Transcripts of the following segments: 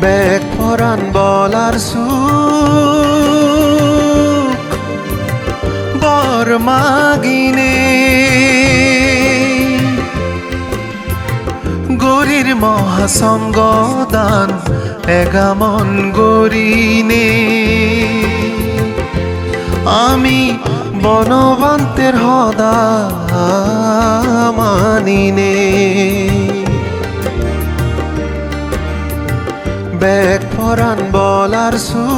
Bag পরান বলার সুখ, বর মাগিনে। গরির মহাসঙ্গ দান, এগামন গরিনে। আমি বনবান্তের হদা মানিনে। ব্যাগ পরান বলার সুখ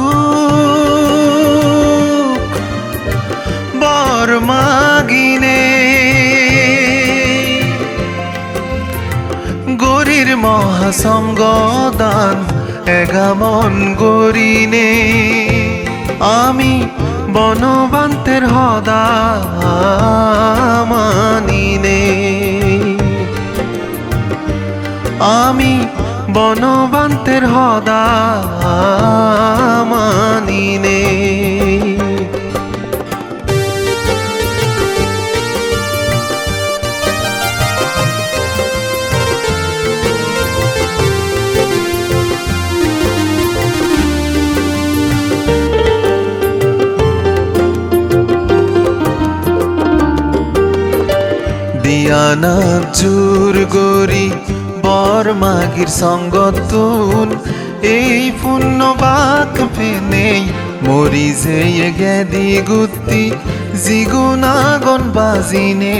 বর মাগিনে। গরির মহাসঙ্গ দান এগামন গরিনে। আমি বনবান্তের হদা মানিনে বনবান্তের হদা মানিনে। দিয়ানা জোর গরি মাগির সঙ্গতুন এই পুণ্য বাক ফেনেই মরি যে গেদি গুত্তি, জিগুনাগন বাজিনে।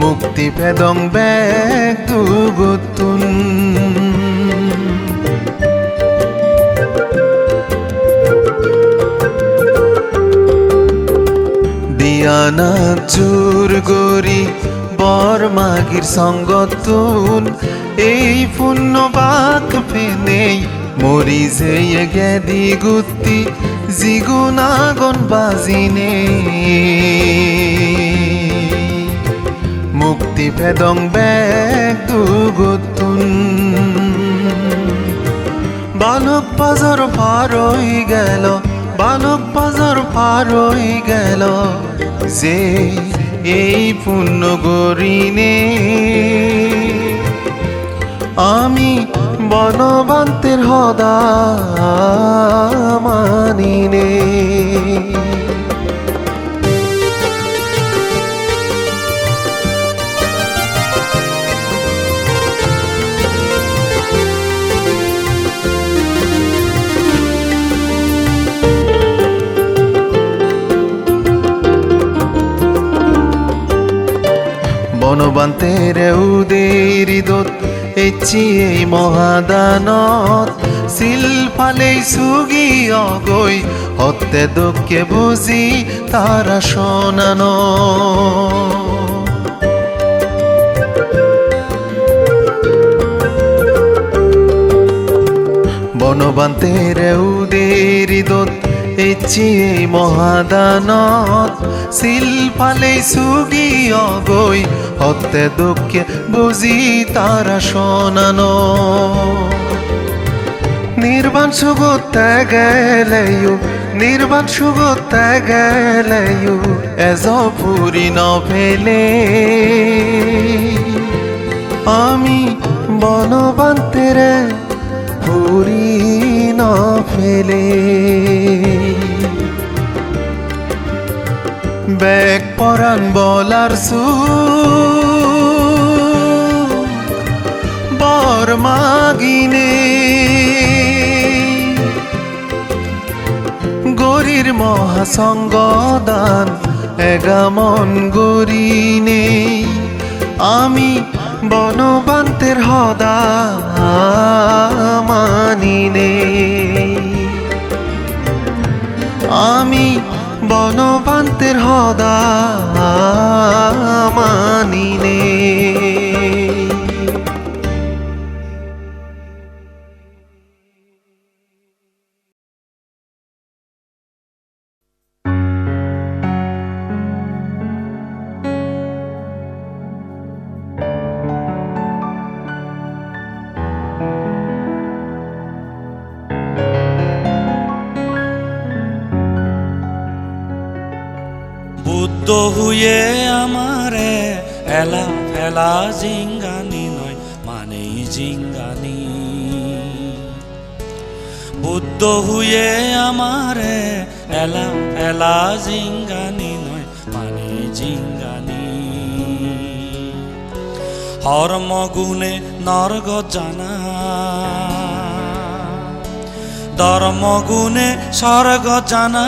মুক্তি পেদং ব্যাগ দুগুতুন দিয়ানা চুর গরি বর মাগির সঙ্গতুন এই পুণ্য বাক ফেনেই মরি যে গেদি গুত্তি, জিগুনাগন বাজিনে। মুক্তি পেদং ব্যাগ দুগুতুন বালক বাজার পার গেল, বালক বাজার পার গেল, যে এই পুণ্য গরিনে। আমি বনবান্তের হদা মানিনে। বনবান্তের উদের দোত, এচি এই মহাদানত। সিল ফালেই সুগি অগৈ হত্যে দুঃখে শোনানো। বনবান্তের উদের দোত, এচি এই মহাদানত। শিল ফালেই সুগি অগই হত্যে দুঃখে বুঝি তারা শোনানো। নির্বাণ সুগতে গেলেও, নির্বাণ সুগতে গেলেও, এজ পুরি নভেলে। আমি পরান বলার সু বর মাগিনে। গরির মহাসঙ্গ দান এগামন গরিনে। আমি বনবান্তের হদা মানিনে। আমি বনবান্তের হদা মানিনে। বুদ্ধ হুয়ে আমারে এলা ফেলা জিঙ্গানি নয়, মানেই জিঙ্গানি। বুদ্ধ হুয়ে আমারে এলা এলা জিঙ্গানি নয় মানে জিঙ্গানি। হরম গুণে নরগ জানা। ধর্ম গুণে স্বর্গ জানা।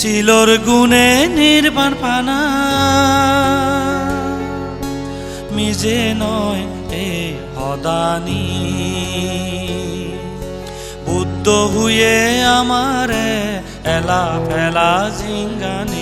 শিলর গুণে নির্বাণ পানা। মিজে নয় এ হদানি বুদ্ধ হুয়ে আমারে এলা ফেলা জিঙ্গানি।